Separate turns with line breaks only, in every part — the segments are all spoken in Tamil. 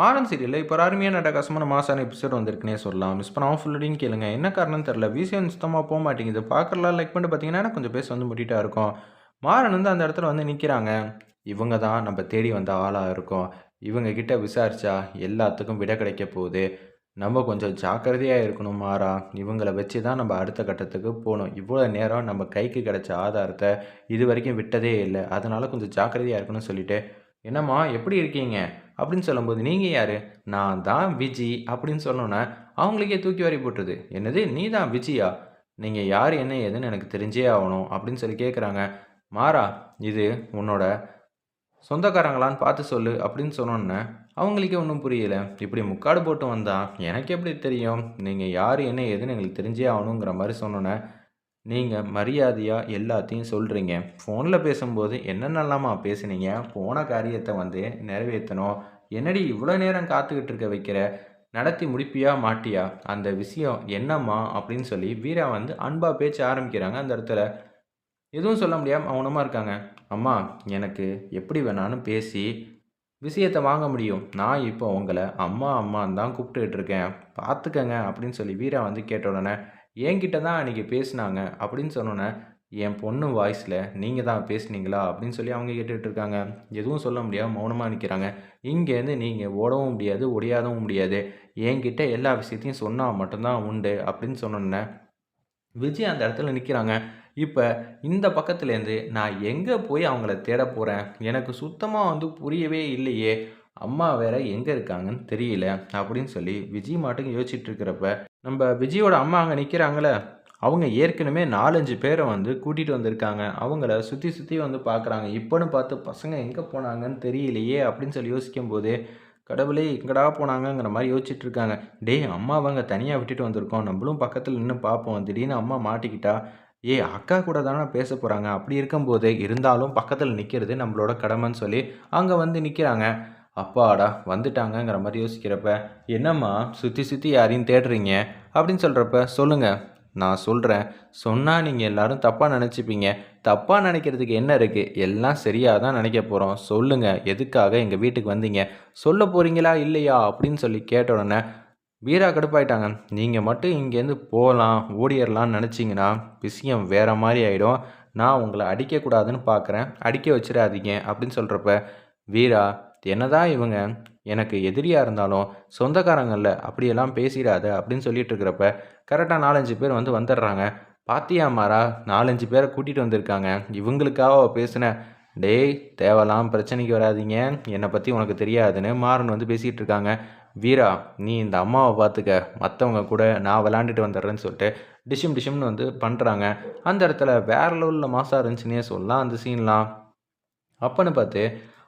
மாறன் சீரியலில் இப்போ அருமையான அட்டகாசமான மாசான எபிசோட் வந்திருக்குனே சொல்லலாம். மிஸ் பண்ணாமல் ஃபுல்லடின்னு கேளுங்க. என்ன காரணம் தெரில விசியம் சுத்தமாக போக மாட்டேங்குது. பார்க்கறலாம் லைக் பண்ணிட்டு பார்த்தீங்கன்னா கொஞ்சம் பேச வந்து முட்டிட்டா இருக்கும். மாறன் வந்து அந்த இடத்துல வந்து நிற்கிறாங்க இவங்க தான் நம்ம தேடி வந்த ஆளாக இருக்கும். இவங்க கிட்ட விசாரிச்சா எல்லாத்துக்கும் விட கிடைக்க போகுது. நம்ம கொஞ்சம் ஜாக்கிரதையாக இருக்கணும் மாறா. இவங்களை வச்சு தான் நம்ம அடுத்த கட்டத்துக்கு போகணும். இவ்வளோ நேரம் நம்ம கைக்கு கிடைச்ச ஆதாரத்தை இது வரைக்கும் விட்டதே இல்லை. அதனால் கொஞ்சம் ஜாக்கிரதையாக இருக்கணும்னு சொல்லிட்டு என்னம்மா எப்படி இருக்கீங்க? அப்படின்னு சொல்லும்போது நீங்கள் யார்? நான் தான் விஜி அப்படின்னு சொன்னோன்னே அவங்களுக்கே தூக்கி வாரி போட்டுருது. என்னது நீ தான் விஜியா? நீங்கள் யார் என்ன ஏதுன்னு எனக்கு தெரிஞ்சே ஆகணும் அப்படின்னு சொல்லி கேட்குறாங்க மாறா இது உன்னோட சொந்தக்காரங்களான்னு பார்த்து சொல்லு அப்படின்னு சொன்னோன்னே அவங்களுக்கே ஒன்றும் புரியல. இப்படி முக்காடு போட்டு வந்தால் எனக்கு எப்படி தெரியும்? நீங்கள் யார் என்ன ஏதுன்னு எங்களுக்கு தெரிஞ்சே ஆகணுங்கிற மாதிரி சொன்னோன்னே நீங்கள் மரியாதையாக எல்லாத்தையும் சொல்கிறீங்க ஃபோனில் பேசும்போது என்னென்னலாமா பேசுனீங்க? போன காரியத்தை வந்து நிறைவேற்றணும் என்னடி இவ்வளோ நேரம் காத்துக்கிட்டு இருக்க வைக்கிற? நடத்தி முடிப்பியா மாட்டியா? அந்த விஷயம் என்னம்மா அப்படின்னு சொல்லி வீரா வந்து அன்பாக பேச்ச ஆரம்பிக்கிறாங்க அந்த இடத்துல. எதுவும் சொல்ல முடியாமல் மௌனமாக இருக்காங்க. அம்மா எனக்கு எப்படி வேணாலும் பேசி விஷயத்தை வாங்க முடியும். நான் இப்போ உங்களை அம்மா அம்மான்னு தான் கூப்பிட்டுக்கிட்டு இருக்கேன். பார்த்துக்கங்க அப்படின்னு சொல்லி வீரா வந்து கேட்ட உடனே என்கிட்ட தான் அன்றைக்கி பேசினாங்க அப்படின்னு சொன்னோன்னே என் பொண்ணு வாய்ஸில் நீங்கள் தான் பேசுனீங்களா? அப்படின்னு சொல்லி அவங்க கேட்டுட்ருக்காங்க எதுவும் சொல்ல முடியாது மௌனமாக நிற்கிறாங்க இங்கேருந்து நீங்கள் ஓடவும் முடியாது ஒடியாதவும் முடியாது. என்கிட்ட எல்லா விஷயத்தையும் சொன்னால் மட்டும்தான் உண்டு அப்படின்னு சொன்னோன்னே விஜய் அந்த இடத்துல நிற்கிறாங்க இப்போ இந்த பக்கத்துலேருந்து நான் எங்கே போய் அவங்கள தேட போகிறேன் எனக்கு சுத்தமாக வந்து புரியவே இல்லையே. அம்மா வேற எங்கே இருக்காங்கன்னு தெரியல அப்படின்னு சொல்லி விஜய் மாட்டுக்கு யோசிச்சுட்டு இருக்கிறப்ப நம்ம விஜயோட அம்மா அங்கே நிற்கிறாங்களே அவங்க ஏற்கனவே நாலஞ்சு பேரை வந்து கூட்டிகிட்டு வந்திருக்காங்க. அவங்கள சுற்றி சுற்றி வந்து பார்க்குறாங்க இப்போன்னு பார்த்து பசங்க எங்கே போனாங்கன்னு தெரியலையே அப்படின்னு சொல்லி யோசிக்கும் போது கடவுளே எங்கடா போனாங்கங்கிற மாதிரி யோசிச்சுட்டு இருக்காங்க. டேய் அம்மா அவங்க தனியாக விட்டுட்டு வந்திருக்கோம். நம்மளும் பக்கத்தில் நின்று பார்ப்போம். திடீர்னு அம்மா மாட்டிக்கிட்டா ஏ அக்கா கூட தானே பேச போகிறாங்க அப்படி இருக்கும்போது இருந்தாலும் பக்கத்தில் நிற்கிறது நம்மளோட கடமைன்னு சொல்லி அங்கே வந்து நிற்கிறாங்க அப்பாடா வந்துட்டாங்கங்கிற மாதிரி யோசிக்கிறப்ப என்னம்மா சுற்றி சுற்றி யாரையும் தேடுறீங்க? அப்படின்னு சொல்கிறப்ப சொல்லுங்கள் நான் சொல்கிறேன் சொன்னால் நீங்கள் எல்லாரும் தப்பாக நினச்சிப்பீங்க. தப்பாக நினைக்கிறதுக்கு என்ன இருக்குது எல்லாம் சரியாக தான் நினைக்க போகிறோம் சொல்லுங்கள் எதுக்காக எங்கள் வீட்டுக்கு வந்தீங்க? சொல்ல போகிறீங்களா இல்லையா? அப்படின்னு சொல்லி கேட்ட உடனே வீரா கடுப்பாயிட்டாங்க. நீங்கள் மட்டும் இங்கேருந்து போகலாம் ஓடிடலான்னு நினச்சிங்கன்னா விஷயம் வேறு மாதிரி ஆகிடும் நான் உங்களை அடிக்கக்கூடாதுன்னு பார்க்குறேன் அடிக்க வச்சிடாதீங்க. அப்படின்னு சொல்கிறப்ப வீரா என்னதான் இவங்க எனக்கு எதிரியாக இருந்தாலும் சொந்தக்காரங்களில் அப்படியெல்லாம் பேசிடாத அப்படின்னு சொல்லிட்டு இருக்கிறப்ப கரெக்டாக நாலஞ்சு பேர் வந்து வந்துடுறாங்க. பாத்தியா மாறா நாலஞ்சு பேரை கூட்டிகிட்டு வந்திருக்காங்க. இவங்களுக்காக பேசின டேய் தேவலாம் பிரச்சனைக்கு வராதிங்க. என்னை பற்றி உனக்கு தெரியாதுன்னு மாறன் வந்து பேசிகிட்டு இருக்காங்க. வீரா நீ இந்த அம்மாவை பார்த்துக்க மற்றவங்க கூட நான் விளாண்டுட்டு வந்துடுறேன்னு சொல்லிட்டு டிஷிம் டிஷிம்னு வந்து பண்ணுறாங்க அந்த இடத்துல வேற லெவலில் மாசாக இருந்துச்சுன்னே சொல்லலாம் அந்த சீன்லாம் அப்போன்னு பார்த்து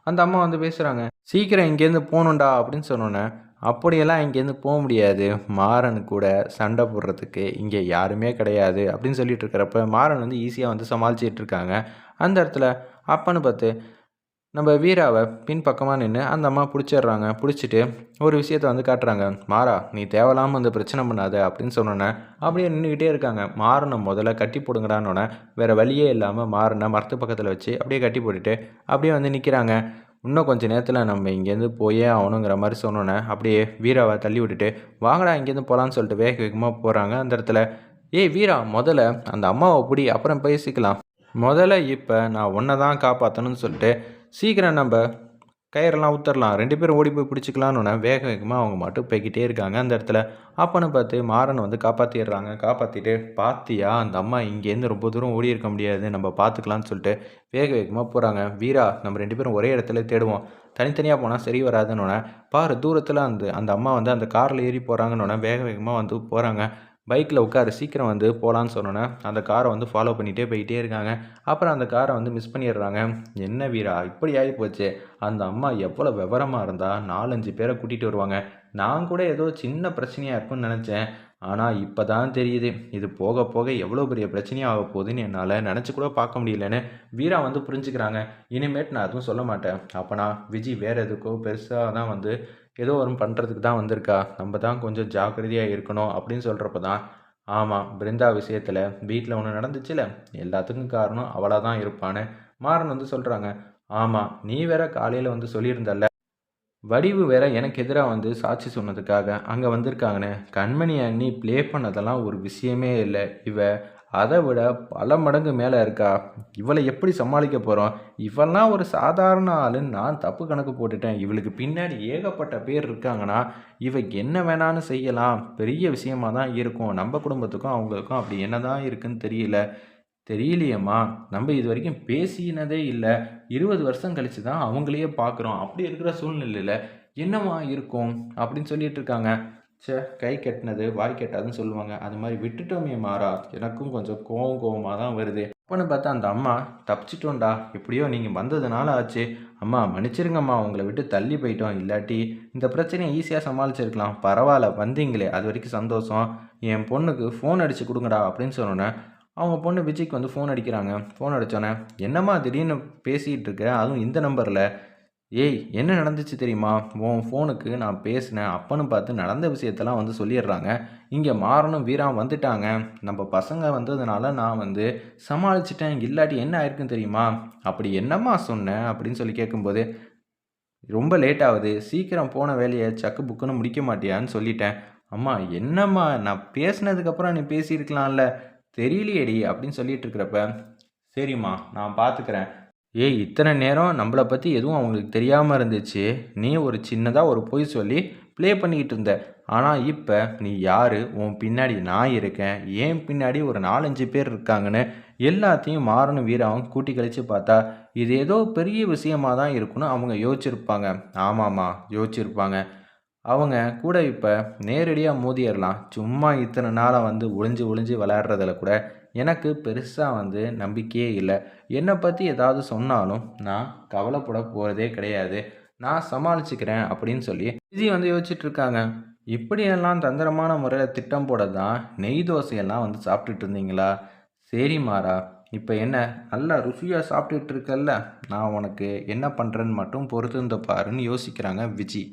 அந்த அம்மா வந்து பேசுகிறாங்க சீக்கிரம் இங்கேருந்து போகணுண்டா அப்படின்னு சொன்னோன்னே அப்படியெல்லாம் இங்கேருந்து போக முடியாது. மாறன் கூட சண்டை போடுறதுக்கு இங்கே யாருமே கிடையாது அப்படின்னு சொல்லிட்டு இருக்கிறப்ப மாறன் வந்து ஈஸியாக வந்து சமாளிச்சிட்டு இருக்காங்க. அந்த இடத்துல அப்பன்னு பார்த்து நம்ம வீராவை பின்பக்கமாக நின்று அந்த அம்மா பிடிச்சிடுறாங்க. பிடிச்சிட்டு ஒரு விஷயத்த வந்து காட்டுறாங்க. மாறா நீ தேவையில்லாமல் வந்து பிரச்சனை பண்ணாத அப்படின்னு சொன்னோன்னே அப்படியே நின்றுக்கிட்டே இருக்காங்க. மாறனை முதல்ல கட்டி போடுங்கடான்னொன்னே வேறு வழியே இல்லாமல் மாறனை மரத்து பக்கத்தில் வச்சு அப்படியே கட்டி போட்டுட்டு அப்படியே வந்து நிற்கிறாங்க இன்னும் கொஞ்சம் நேரத்தில் நம்ம இங்கேருந்து போயே ஆகணுங்கிற மாதிரி சொன்னோன்னே அப்படியே வீராவை தள்ளி விட்டுட்டு வாங்கடா இங்கேருந்து போகலான்னு சொல்லிட்டு வேக வேகமாக போகிறாங்க அந்த இடத்துல. ஏய் வீரா முதல்ல அந்த அம்மாவை பிடி அப்புறம் பேசிக்கலாம். முதல்ல இப்போ நான் ஒன்றை தான் காப்பாற்றணும்னு சொல்லிட்டு சீக்கிரம் நம்ம கயிறெல்லாம் உத்தரலாம். ரெண்டு பேரும் ஓடி போய் பிடிச்சிக்கலான்னு வேக வேகமாக அவங்க மட்டும் போய்கிட்டே இருக்காங்க. அந்த இடத்துல அப்பனை பார்த்து மாறனை வந்து காப்பாற்றிடுறாங்க காப்பாற்றிட்டு பாத்தியா? அந்த அம்மா இங்கேருந்து ரொம்ப தூரம் ஓடி இருக்க முடியாது. நம்ம பார்த்துக்கலான்னு சொல்லிட்டு வேக வேகமாக போகிறாங்க வீரா நம்ம ரெண்டு பேரும் ஒரே இடத்துல தேடுவோம். தனித்தனியாக போனால் சரி வராதுன்னு பாரு தூரத்தில் அந்த அந்த அம்மா வந்து அந்த காரில் ஏறி போகிறாங்கன்னு வேக வேகமாக வந்து போகிறாங்க பைக்கில் உட்காரு சீக்கிரம் வந்து போகலான்னு சொன்னோன்னே அந்த காரை வந்து ஃபாலோ பண்ணிகிட்டே போயிட்டே இருக்காங்க. அப்புறம் அந்த காரை வந்து மிஸ் பண்ணிடுறாங்க. என்ன வீரா இப்படி ஆகி போச்சு அந்த அம்மா எவ்வளோ விவரமாக இருந்தால் நாலஞ்சு பேரை கூட்டிகிட்டு வருவாங்க. நான் கூட ஏதோ சின்ன பிரச்சனையாக இருக்குன்னு நினச்சேன். ஆனால் இப்போ தான் தெரியுது. இது போக போக எவ்வளோ பெரிய பிரச்சனையாக ஆக போகுதுன்னு என்னால் நினச்சி கூட பார்க்க முடியலன்னு வீரா வந்து புரிஞ்சுக்கிறாங்க. இனிமேட் நான் எதுவும் சொல்ல மாட்டேன். அப்போனா விஜய் வேறு எதுக்கோ பெருசாக தான் வந்து ஏதோ ஒரு பண்ணுறதுக்கு தான் வந்திருக்கா. நம்ம தான் கொஞ்சம் ஜாக்கிரதையாக இருக்கணும் அப்படின்னு சொல்கிறப்ப தான் ஆமாம் பிருந்தா விஷயத்தில் வீட்டில் ஒன்று நடந்துச்சுல எல்லாத்துக்கும் காரணம் அவளாக தான் இருப்பான்னு மாறன் வந்து சொல்கிறாங்க ஆமாம் நீ வேற காலையில் வந்து சொல்லியிருந்தல்ல. வடிவு வேற எனக்கு எதிராக வந்து சாட்சி சொன்னதுக்காக அங்கே வந்திருக்காங்கன்னு. கண்மணி அண்ணி ப்ளே பண்ணதெல்லாம் ஒரு விஷயமே இல்லை. இவ அதை விட பல மடங்கு மேலே இருக்கா? இவளை எப்படி சமாளிக்க போகிறோம் இவெல்லாம் ஒரு சாதாரண ஆளுன்னு நான் தப்பு கணக்கு போட்டுட்டேன். இவளுக்கு பின்னாடி ஏகப்பட்ட பேர் இருக்காங்கன்னா இவ என்ன வேணான்னு செய்யலாம். பெரிய விஷயமா தான் இருக்கும். நம்ம குடும்பத்துக்கும் அவங்களுக்கும் அப்படி என்ன தான் இருக்குன்னு தெரியல. தெரியலையேம்மா. நம்ம இது வரைக்கும் பேசினதே இல்லை. இருபது வருஷம் கழிச்சு தான் அவங்களையே பார்க்குறோம் அப்படி இருக்கிற சூழ்நிலையில் என்னவா இருக்கும்? அப்படின்னு சொல்லிட்டு இருக்காங்க. ச்சே கை கெட்டினது வாய் கெட்டாதுன்னு சொல்லுவாங்க. அது மாதிரி விட்டுட்டோமே மாறா. எனக்கும் கொஞ்சம் கோவம் கோவமாக தான் வருது. அப்போன்னு பார்த்தா அந்த அம்மா தப்பிச்சிட்டோம்டா. எப்படியோ நீங்கள் வந்ததுனால ஆச்சு. அம்மா மன்னிச்சிருங்கம்மா. உங்களை விட்டு தள்ளி போயிட்டோம். இல்லாட்டி இந்த பிரச்சனையை ஈஸியாக சமாளிச்சிருக்கலாம். பரவாயில்ல வந்தீங்களே. அது வரைக்கும் சந்தோஷம். என் பொண்ணுக்கு ஃபோன் அடித்து கொடுங்கடா அப்படின்னு சொன்னோன்னே அவங்க பொண்ணு விஜய்க்கு வந்து ஃபோன் அடிக்கிறாங்க. ஃபோன் அடித்தோன்னே என்னம்மா திடீர்னு பேசிகிட்டு இருக்க? அதுவும் இந்த நம்பரில் ஏய் என்ன நடந்துச்சு தெரியுமா? உன் ஃபோனுக்கு நான் பேசினேன். அப்பன்னு பார்த்து நடந்த விஷயத்தெல்லாம் வந்து சொல்லிடுறாங்க. இங்கே மாறணும் வீரா வந்துட்டாங்க. நம்ம பசங்க வந்ததுனால நான் வந்து சமாளிச்சிட்டேன். இல்லாட்டி என்ன ஆயிருக்குன்னு தெரியுமா? அப்படி என்னம்மா சொன்னேன் அப்படின்னு சொல்லி கேட்கும்போது ரொம்ப லேட் ஆகுது. சீக்கிரம் போன வேலையை சக்கு புக்குன்னு முடிக்க மாட்டியான்னு சொல்லிட்டேன். அம்மா என்னம்மா? நான் பேசினதுக்கப்புறம் நீ பேசியிருக்கலாம்ல. தெரியலையேடி அப்படின்னு சொல்லிட்டு இருக்கிறப்ப சரிம்மா நான் பார்த்துக்கிறேன் ஏய் இத்தனை நேரம் நம்மளை பற்றி எதுவும் அவங்களுக்கு தெரியாமல் இருந்துச்சு. நீ ஒரு சின்னதாக ஒரு பொய் சொல்லி ப்ளே பண்ணிக்கிட்டு இருந்த. ஆனால் இப்போ நீ யார்? உன் பின்னாடி நான் இருக்கேன். ஏன் பின்னாடி ஒரு நாலஞ்சு பேர் இருக்காங்கன்னு எல்லாத்தையும் மாறணும் வீராவும் கூட்டி கழித்து பார்த்தா இது ஏதோ பெரிய விஷயமா தான் இருக்குன்னு அவங்க யோசிச்சிருப்பாங்க. ஆமாம்மா யோசிச்சிருப்பாங்க. அவங்க கூட இப்போ நேரடியாக மோதிடலாம். சும்மா இத்தனை நாளாக வந்து ஒளிஞ்சு ஒளிஞ்சு விளையாடுறதுல கூட எனக்கு பெருசாக வந்து நம்பிக்கையே இல்லை. என்னை பற்றி ஏதாவது சொன்னாலும் நான் கவலைப்பட போகிறதே கிடையாது. நான் சமாளிச்சுக்கிறேன் அப்படின்னு சொல்லி விஜய் வந்து யோசிச்சுட்டு இருக்காங்க. இப்படியெல்லாம் தந்திரமான முறையில் திட்டம் போட தான் நெய் தோசையெல்லாம் வந்து சாப்பிட்டுட்டு இருந்தீங்களா? சரி மாறா இப்போ என்ன? நல்லா ருசியாக சாப்பிட்டுட்டு இருக்கல்ல? நான் உனக்கு என்ன பண்ணுறேன்னு மட்டும் பொறுத்து இருந்த பாருன்னு யோசிக்கிறாங்க விஜி.